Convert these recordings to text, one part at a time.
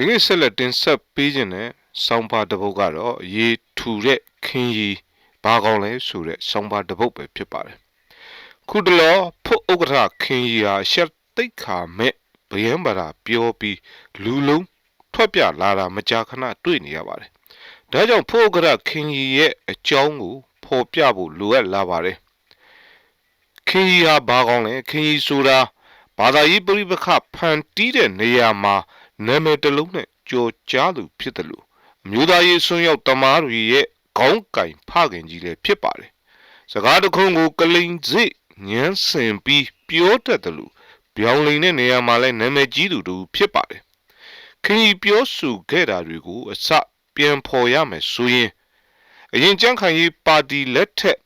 ဒီနေ့ဆက်လက်တင်ဆက်ပေးခြင်းနဲ့ဆောင်းပါတစ်ပုဒ်ကတော့ရေထူတဲ့ခင်းရီဘာကောင်းလဲဆိုတဲ့ဆောင်းပါတစ်ပုဒ်ပဲဖြစ်ပါတယ်ခုတလောဖို့ဥက္ကဋ္ဌခင်းရီဟာရှက်တိတ်ခါမဲ့ဗယံပါရာပြောပြီးလူလုံးထွက်ပြလာတာမကြာခဏတွေ့နေရပါတယ်ဒါကြောင့်ဖို့ဥက္ကဋ္ဌခင်းရီရဲ့အကြောင်းကိုဖော်ပြဖို့လိုအပ်လာပါတယ်ခင်းရီဟာဘာကောင်းလဲခင်းရီဆိုတာဘာသာရေးပြိပခဖန်တီးတဲ့နေရာမှာ နာမည်တစ်လုံးနဲ့ကြော်ကြားသူဖြစ်တယ်လို့အမျိုးသားရေးဆွမ်းရောက်တမားတွေရဲ့ခေါင်းကင်ဖခင်ကြီးလည်းဖြစ်ပါတယ်။စကားတစ်ခုကိုကလိန်စိညမ်းစင်ပြီးပြောတတ်တယ်လို့ပြောင်းလိန်တဲ့နေရာမှာလည်းနာမည်ကြီးသူတို့ဖြစ်ပါတယ်။ခင်ကြီးပြောဆိုခဲ့တာတွေကိုအစပြန်ဖော်ရမယ်ဆိုရင်အရင်ကြံ့ခိုင်ရေးပါတီလက်ထက်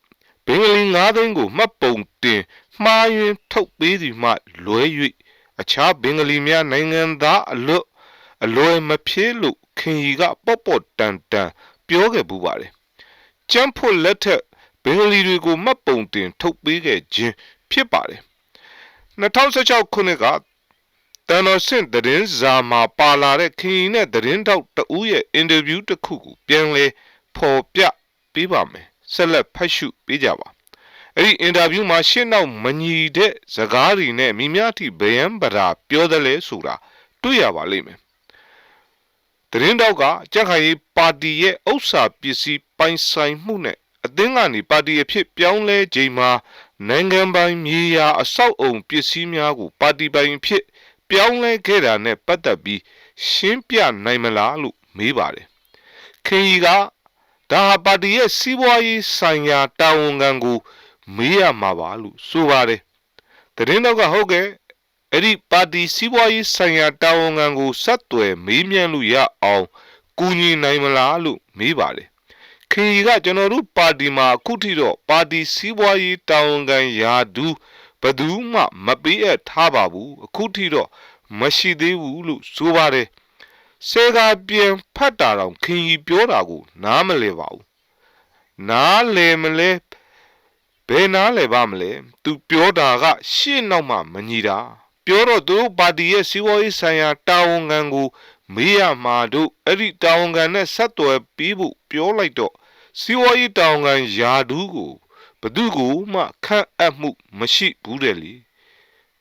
ဘင်္ဂလီ၅သိန်းကိုမှတ်ပုံတင်မှားယွင်းထုတ်ပေးစီမှလွဲ၍ အခြားဘင်္ဂလီများနိုင်ငံသားအလွတ်အလွယ်မဖြစ်လို့ခင်ကြီးကပေါ့ပေါ့တန်တန်ပြောခဲ့ပူပါတယ်။ကျန်းဖို့လက်ထက်ဘင်္ဂလီတွေကိုမှတ်ပုံတင် ထုတ်ပေးခဲ့ခြင်းဖြစ်ပါတယ်။2016ခုနှစ်ကတန်တော်ဆင့်သတင်းစာမှာပါလာတဲ့ခင်ကြီးနဲ့သတင်းတောက်တဦးရဲ့အင်တာဗျူးတစ်ခုကိုပြန်လဲဖော်ပြပေးပါမယ်။ဆက်လက်ဖတ်ရှုပေးကြပါ။ အဲ့ဒီအင်တာဗျူးမှာရှင်းနောက်မညီတဲ့စကားတွေနဲ့မိများထိဗယံပရာပြောတယ်လဲဆိုတာတွေ့ရပါလိမ့်မယ်။သတင်းတောက်ကကြက်ခိုင်ရေးပါတီရဲ့ဥစ္စာပစ္စည်းပိုင်ဆိုင်မှုနဲ့အသင်းကနေပါတီအဖြစ်ပြောင်းလဲချိန်မှာနိုင်ငံပိုင်မြေယာအဆောက်အုံပစ္စည်းများကိုပါတီပိုင်အဖြစ်ပြောင်းလဲခဲ့တာနဲ့ပတ်သက်ပြီးရှင်းပြနိုင်မလားလို့မေးပါတယ်။ခင်ကြီးကဒါဟာပါတီရဲ့စီးပွားရေးဆိုင်ရာတာဝန်ခံကို မေးရမှာပါလို့ဆိုပါတယ်။သတင်းတော့ကဟုတ်ကဲ့အဲ့ဒီပါတီစီးပွားရေးဆိုင်ရာတာဝန်ခံကိုဆက်သွယ်မေးမြန်းလို့ရအောင်ကူညီနိုင်မလားလို့မေးပါတယ်။ခင်ကြီးကကျွန်တော်တို့ပါတီမှာအခုထိတော့ပါတီစီးပွားရေးတာဝန်ခံရာဒူးဘယ်သူမှမပေးအပ်ထားပါဘူးအခုထိတော့မရှိသေးဘူးလို့ဆိုပါတယ်။စေကပြန်ဖတ်တာတော့ခင်ကြီးပြောတာကို နားမလည်ပါဘူး။နားလည်မလဲ ဘယ်နားလဲပါမလဲသူပြောတာက ရှေ့နောက်မှမညီတာပြောတော့သူတို့ပါတီရဲ့စီးပွားရေးဆိုင်ရာတာဝန်ခံကိုမေးရမှာတို့အဲ့ဒီတာဝန်ခံနဲ့ဆက်သွယ်ပြီးဖို့ပြောလိုက်တော့စီးပွားရေးတာဝန်ခံယာဒူးကိုဘသူကိုမှခန့်အပ်မှု မရှိဘူးတဲ့လေ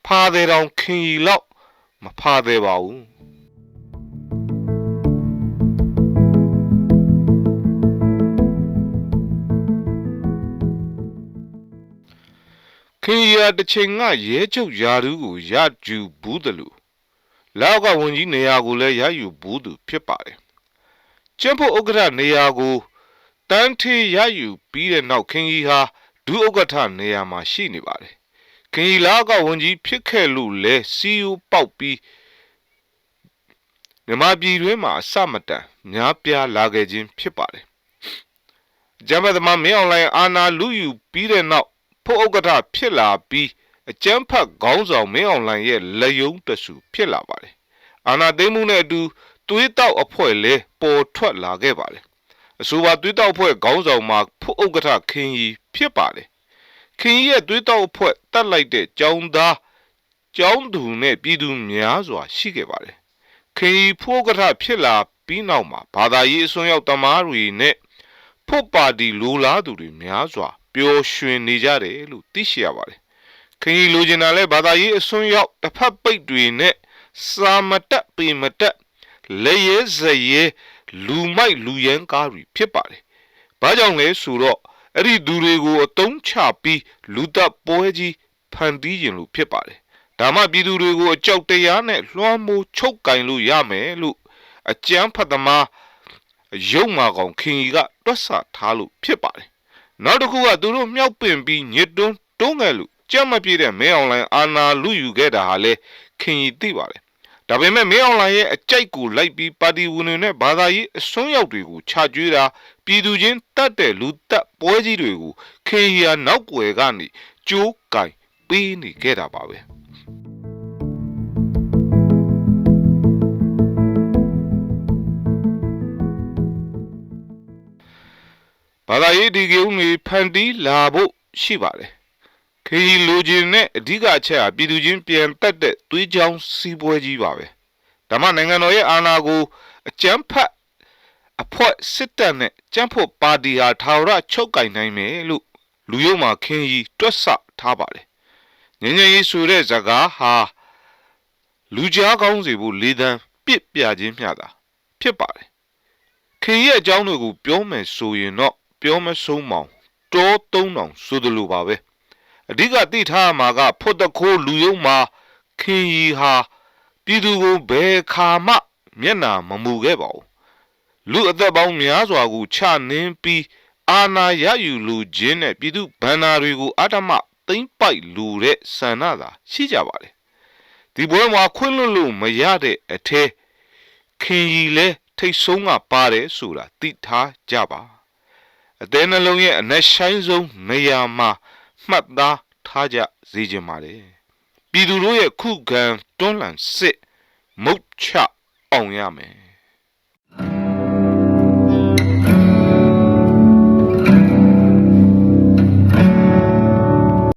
ဖာတယ်တောင်ခင်ရီလောက်မဖာတယ်ပါဘူး ခင်ရီယာတစ်ချိန်ကရဲချုပ်ယာဒူးကိုရကျူဘူးတယ်လို့လောက်ကဝန်ကြီးနေရာကိုလည်းရယူဘူးသူဖြစ်ပါတယ်ကျင်းဖို့ဥက္ကဋ္ဌနေရာကိုတန်းထေးရယူပြီးတဲ့နောက်ခင်ကြီးဟာဒုဥက္ကဋ္ဌနေရာမှာရှိနေပါတယ်ခင်ကြီးလာကဝန်ကြီးဖြစ်ခဲ့လို့လဲစီယိုပေါက်ပြီးမြမပြည်တွင်းမှာအစမတန်များပြားလာခဲ့ခြင်းဖြစ်ပါတယ်ဂျမသမားမင်းအွန်လိုင်းအာနာလူယူပြီးတဲ့နောက် ဖို့ဥက္ကဋ္ဌဖြစ်လာပြီးအကျန်းဖတ်ခေါင်းဆောင်မင်းအွန်လိုင်းရဲ့လက်ယုံတဆူဖြစ်လာပါတယ်အာနာသိမ်းမှုနဲ့အတူသွေးတောက်အဖွဲ့လဲပေါ်ထွက်လာခဲ့ပါတယ်အဆိုပါသွေးတောက်အဖွဲ့ခေါင်းဆောင်မှာဖို့ဥက္ကဋ္ဌခင်ကြီးဖြစ်ပါတယ်ခင်ကြီးရဲ့သွေးတောက်အဖွဲ့တတ်လိုက်တဲ့ចောင်းသားចောင်းသူနဲ့ပြည်သူများစွာရှိခဲ့ပါတယ်ခင်ကြီးဖို့ဥက္ကဋ္ဌဖြစ်လာပြီးနောက်မှာဘာသာရေးအစွန်းရောက်တမားတွေနဲ့ဖို့ပါတီလိုလားသူတွေများစွာ ပျော်ရွှင်နေကြတယ်လို့သိရှိရပါတယ်ခင်ကြီးလိုချင်တာလဲဘာသာရေးအစွန်းရောက်တစ်ဖက်ပိတ်တွေနဲ့စာမတက်ပေမတက်လေရဲဇရဲလူမိုက်လူရန်ကားတွေဖြစ်ပါတယ်။ဘာကြောင့်လဲဆိုတော့အဲ့ဒီသူတွေကိုအတုံးချပြီးလူသက်ပွဲကြီးဖန်တီးခြင်းလို့ဖြစ်ပါတယ်။ဒါမှပြည်သူတွေကိုအကြောက်တရားနဲ့လွှမ်းမိုးချုပ်ကင်လို့ရမယ်လို့အကြမ်းဖက်သမားရုံမာကောင်ခင်ကြီးကတွက်ဆထားလို့ဖြစ်ပါတယ်။ နောက်တစ်ခုကသူတို့မြောက်ပင်ပြီးညစ်တွန်းတွန်းငယ်လို့ကြက်မပြေတဲ့မဲအွန်လိုင်းအာနာလူယူခဲ့တာဟာလေခင်ကြီးသိပါတယ်ဒါပေမဲ့မင်းအွန်လိုင်းရဲ့အကြိုက်ကိုလိုက်ပြီးပါတီဝင်တွေနဲ့ဘာသာရေးအစွန်းရောက်တွေကိုခြာကျွေးတာပြည်သူချင်းတတ်တဲ့လူတက်ပွဲကြီးတွေကိုခေရီယာနောက်ွယ်ကနေကြိုးကင်ပေးနေခဲ့တာပါပဲ ဘာသာရေးဒီကုန်းတွေဖန်တီးလာဖို့ရှိပါတယ်ခရီးလိုချင်တဲ့အဓိကအချက်ကပြည်သူချင်းပြန်တက်တဲ့သွေးချောင်းစီးပွဲကြီးပါပဲဓမ္မနိုင်ငံတော်ရဲ့အာဏာကိုအကြမ်းဖက်အဖွဲ့စစ်တပ်နဲ့ကြမ်းဖို့ပါတီဟာထာဝရချုပ်ကင်နိုင်မယ်လို့လူယုံမှာခင်းကြီးတွက်ဆထားပါတယ်ငញ្ញရေးဆိုတဲ့ဇာကားဟာလူကြားကောင်းစီဖို့လေးတန်းပြစ်ပြခြင်းမျှတာဖြစ်ပါတယ်ခင်ရဲ့အကြောင်းတွေကိုပြောမယ်ဆိုရင်တော့ ပြောမဆုံးမောင်တောသုံးတောင်ဆိုသလိုပါပဲအဓိကသိထားရမှာကဖွတ်တခိုးလူယုံမှာခင်ကြီးဟာပြည်သူကိုဘယ်ခါမှမျက်နာမမူခဲ့ပါဘူးလူအသက်ပေါင်းများစွာကိုချနှင်းပြီးအာနာရယူလူချင်းနဲ့ပြည်သူဗန္နာတွေကိုအတ္တမသိမ့်ပိုက်လူတဲ့ဆန္ဒသာရှိကြပါတယ်ဒီပွဲမှာခွင့်လွတ်လို့မရတဲ့အထဲခင်ကြီးလဲထိတ်ဆုံးကပါတယ်ဆိုတာသိထားကြပါ အသေးနှလုံးရဲ့အနက်ဆိုင်ဆုံးနေရာမှာမှတ်သားထားကြစေချင်ပါတယ်ပြည်သူတို့ရဲ့ခုခံတွန်းလှန်စစ်မုတ်ချအောင်ရမယ်